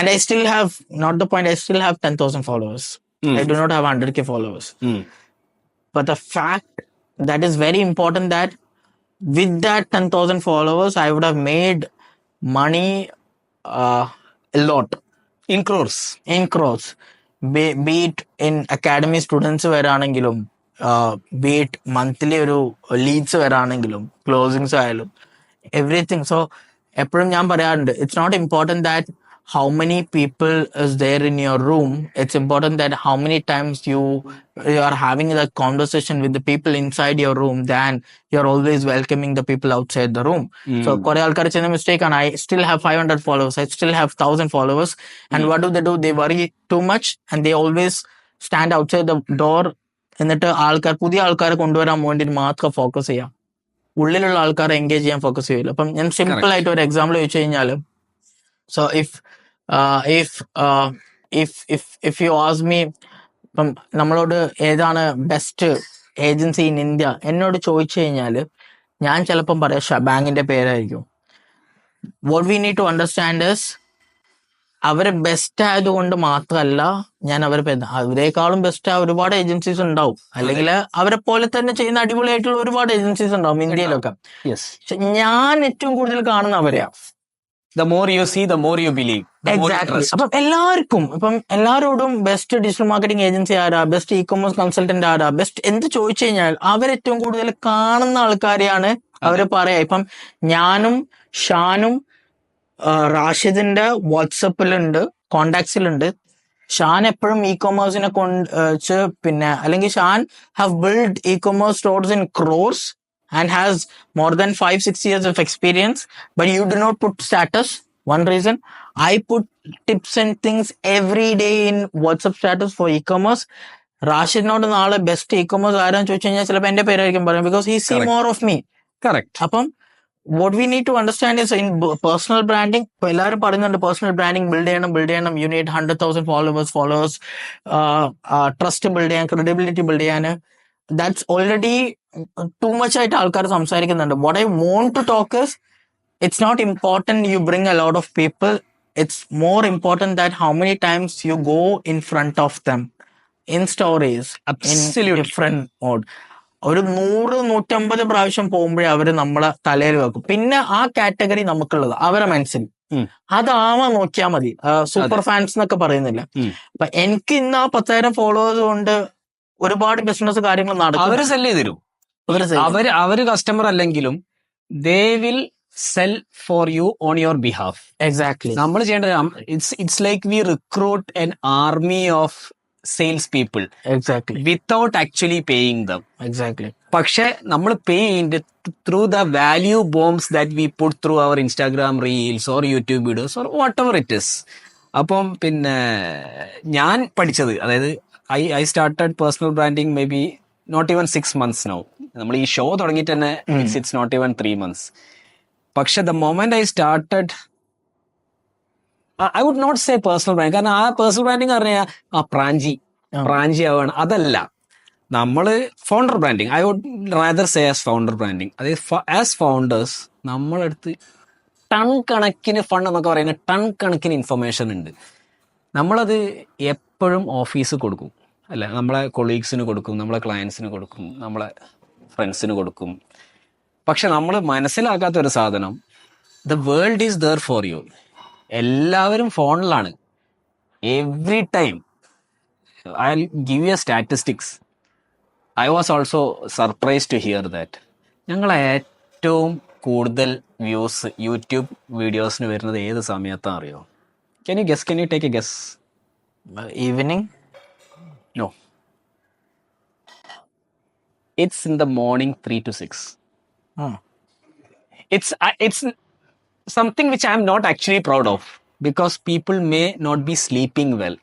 and I still have not the point. I still have ten thousand followers. Mm. I do not have hundred k followers. ഉം. But the fact that is very important that with that ten thousand followers, I would have made money uh, a lot in crores in crores. Be, be it in academy students വരാണെങ്കിലും be it monthly ഒരു leads വരാണെങ്കിലും ക്ലോസിങ്സ് ആയാലും everything so എപ്പോഴും ഞാൻ പറയാറുണ്ട് it's not important that how many people is there in your room it's important that how many times you you are having the conversation with the people inside your room than you are always welcoming the people outside the room so കുറെ ആൾക്കാർ ചെയ്യുന്ന mistake ആണ് I still have five hundred followers I still have thousand followers and what do the do they worry too much and they always stand outside the door എന്നിട്ട് ആൾക്കാർ പുതിയ ആൾക്കാരെ കൊണ്ടുവരാൻ വേണ്ടി മാത്രം ഫോക്കസ് ചെയ്യാം ഉള്ളിലുള്ള ആൾക്കാരെ എൻഗേജ് ചെയ്യാൻ ഫോക്കസ് ചെയ്യില്ല അപ്പം ഞാൻ സിമ്പിൾ ആയിട്ട് ഒരു എക്സാമ്പിൾ ചോദിച്ചു കഴിഞ്ഞാൽ so if if if if if you ask me ഇപ്പം നമ്മളോട് ഏതാണ് ബെസ്റ്റ് ഏജൻസി ഇൻ ഇന്ത്യ എന്നോട് ചോദിച്ചു കഴിഞ്ഞാൽ ഞാൻ ചിലപ്പം പറയാം ബാങ്കിന്റെ പേരായിരിക്കും. What we need to understand is our best ആയതുകൊണ്ട് മാത്രമല്ല ഞാൻ അവരെ അവരെക്കാളും ബെസ്റ്റ് ഒരുപാട് ഏജൻസീസ് ഉണ്ടാവും. അല്ലെങ്കിൽ അവരെ പോലെ തന്നെ ചെയ്യുന്ന അടിപൊളിയായിട്ടുള്ള ഒരുപാട് ഏജൻസീസ് ഉണ്ടാവും ഇന്ത്യയിലൊക്കെ. ഞാൻ ഏറ്റവും കൂടുതൽ കാണുന്ന അവരെയാ. The more you see the more you believe exactly അപ്പം എല്ലാവർക്കും ഇപ്പം എല്ലാവരോടും ബെസ്റ്റ് ഡിജിറ്റൽ മാർക്കറ്റിംഗ് ഏജൻസി ആരാ? ബെസ്റ്റ് ഇ കൊമേഴ്സ് കൺസൾട്ടന്റ് ആരാ? ബെസ്റ്റ് എന്ത് ചോദിച്ചു കഴിഞ്ഞാൽ അവരേറ്റവും കൂടുതൽ കാണുന്ന ആൾക്കാരെയാണ് അവർ പറയാ. ഇപ്പം ഞാനും ഷാനും റാഷിദിന്റെ വാട്സപ്പിലുണ്ട് കോണ്ടാക്ട്സിലുണ്ട് ഷാൻ എപ്പോഴും ഇ കൊമേഴ്സിനെ കൊണ്ട് പിന്നെ അല്ലെങ്കിൽ Shan have build ecommerce stores in crores and has more than five, six years of experience, but you do not put status. One reason. I put tips and things every day in WhatsApp status for e-commerce. റാഷിദിനോട് നാളെ best E commerce ആരാന്ന് ചോദിച്ചു കഴിഞ്ഞാൽ ചിലപ്പോൾ എന്റെ പേരായിരിക്കും പറയും because he see more of me correct അപ്പം what we need to understand is in personal branding ഇപ്പൊ എല്ലാവരും പറയുന്നുണ്ട് പേഴ്സണൽ ബ്രാൻഡിങ് ബിൽഡ് ചെയ്യണം ബിൽഡ് ചെയ്യണം. You need hundred thousand followers followers trust build ചെയ്യാൻ ക്രെഡിബിലിറ്റി ബിൽഡ് ചെയ്യാൻ. ദാറ്റ്സ് ഓൾറെഡി ടു മച്ച് ആയിട്ട് ആൾക്കാർ സംസാരിക്കുന്നുണ്ട്. What I want to talk is it's not important you bring a lot of people it's more important that how many times you go in front of them in stories. Different mode ഒരു നൂറ് നൂറ്റമ്പത് പ്രാവശ്യം പോകുമ്പോഴേ അവർ നമ്മളെ തലയിൽ വെക്കും. പിന്നെ ആ കാറ്റഗറി നമുക്കുള്ളത്. അവരെ മനസ്സിൽ. അതാവാ നോക്കിയാൽ മതി. സൂപ്പർ ഫാൻസ് എന്നൊക്കെ പറയുന്നില്ല. അപ്പൊ എനിക്ക് ഇന്ന് ആ പത്തായിരം ഫോളോവേഴ്സ് കൊണ്ട് ഒരുപാട് ബിസിനസ് കാര്യങ്ങൾ നടക്കും. അവർ സെൽ ചെയ്തു അവർ അവർ അവർ അവർ കസ്റ്റമർ അല്ലെങ്കിലും they will sell for you on your behalf exactly നമ്മൾ ചെയ്യേണ്ടത് it's it's like we recruit an army of sales people exactly without actually paying them exactly പക്ഷെ നമ്മൾ പേ ചെയ്യുന്നത് through the value bombs that we put through our Instagram reels or YouTube videos or whatever it is അപ്പം പിന്നെ ഞാൻ പഠിച്ചത് അതായത് I I started personal branding maybe not even six months no നമ്മൾ ഈ ഷോ തുടങ്ങിയിട്ട് തന്നെ it's it's not even three months പക്ഷെ the moment I started I would not say personal brand കാരണം ആ പേഴ്സണൽ ബ്രാൻഡിങ് പറഞ്ഞാൽ ആ പ്രാഞ്ചി. പ്രാഞ്ചി ആവാണ്. അതല്ല. നമ്മൾ founder branding I would rather say as founder branding അതായത് ആസ് ഫൗണ്ടേഴ്സ് നമ്മളടുത്ത് ടൺ കണക്കിന് ഫണ്ട് എന്നൊക്കെ പറയുന്ന ടൺ കണക്കിന് ഇൻഫർമേഷൻ ഉണ്ട്. നമ്മളത് എപ്പോഴും ഓഫീസ് കൊടുക്കും. അല്ല നമ്മളെ കൊളീഗ്സിന് കൊടുക്കും നമ്മളെ ക്ലയൻസിന് കൊടുക്കും നമ്മളെ ഫ്രണ്ട്സിന് കൊടുക്കും. പക്ഷെ നമ്മൾ മനസ്സിലാക്കാത്ത ഒരു സാധനം the world is there for you എല്ലാവരും ഫോണിലാണ്. Every time I give you statistics I was also surprise to hear that ഞങ്ങൾ ഏറ്റവും കൂടുതൽ വ്യൂസ് യൂട്യൂബ് വീഡിയോസിന് വരുന്നത് ഏത് സമയത്താണ് അറിയോ? Can you guess can you take a guess evening no it's in the morning three two six it's I- it's something which i'm not actually proud of because people may not be sleeping well.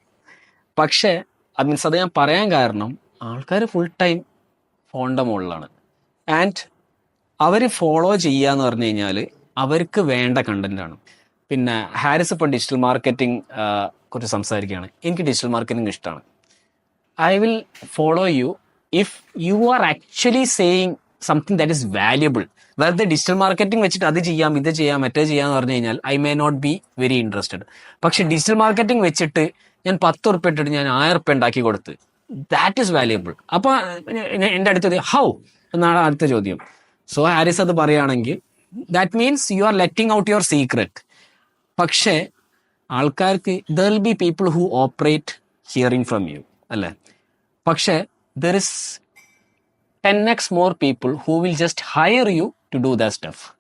പക്ഷേ I means അത് ഞാൻ പറയാൻ കാരണം ആൾക്കാർ full time ഫോണിന്റെ മുകളിലാണ്. And our follow ചെയ്യുക എന്ന് പറഞ്ഞു കഴിഞ്ഞാൽ അവർക്ക് വേണ്ട കണ്ടന്റ് പിന്നെ ഹാരിസ് ഇപ്പം ഡിജിറ്റൽ മാർക്കറ്റിംഗ് കുറിച്ച് സംസാരിക്കുകയാണ്. എനിക്ക് ഡിജിറ്റൽ മാർക്കറ്റിംഗ് ഇഷ്ടമാണ്. I will follow you if you are actually saying something that is valuable. വെറുതെ ഡിജിറ്റൽ മാർക്കറ്റിംഗ് വെച്ചിട്ട് അത് ചെയ്യാം ഇത് ചെയ്യാം മറ്റേ ചെയ്യാന്ന് പറഞ്ഞു കഴിഞ്ഞാൽ I may not be very interested പക്ഷെ ഡിജിറ്റൽ മാർക്കറ്റിംഗ് വെച്ചിട്ട് ഞാൻ പത്ത് ഉറുപ്പ് ഇട്ടിട്ട് ഞാൻ ആയിരം ഉറുപ്പ്യ ഉണ്ടാക്കി കൊടുത്ത് ദാറ്റ് ഈസ് വാല്യുബിൾ അപ്പൊ എന്റെ അടുത്തത് ഹൗ എന്നാണ് അടുത്ത ചോദ്യം. സോ ഹാരിസ് അത് പറയുകയാണെങ്കിൽ that means you are letting out your secret പക്ഷേ ആൾക്കാർക്ക് there will be people who operate hearing from you അല്ലേ? പക്ഷേ there is 10x more people who will just hire you to do their stuff.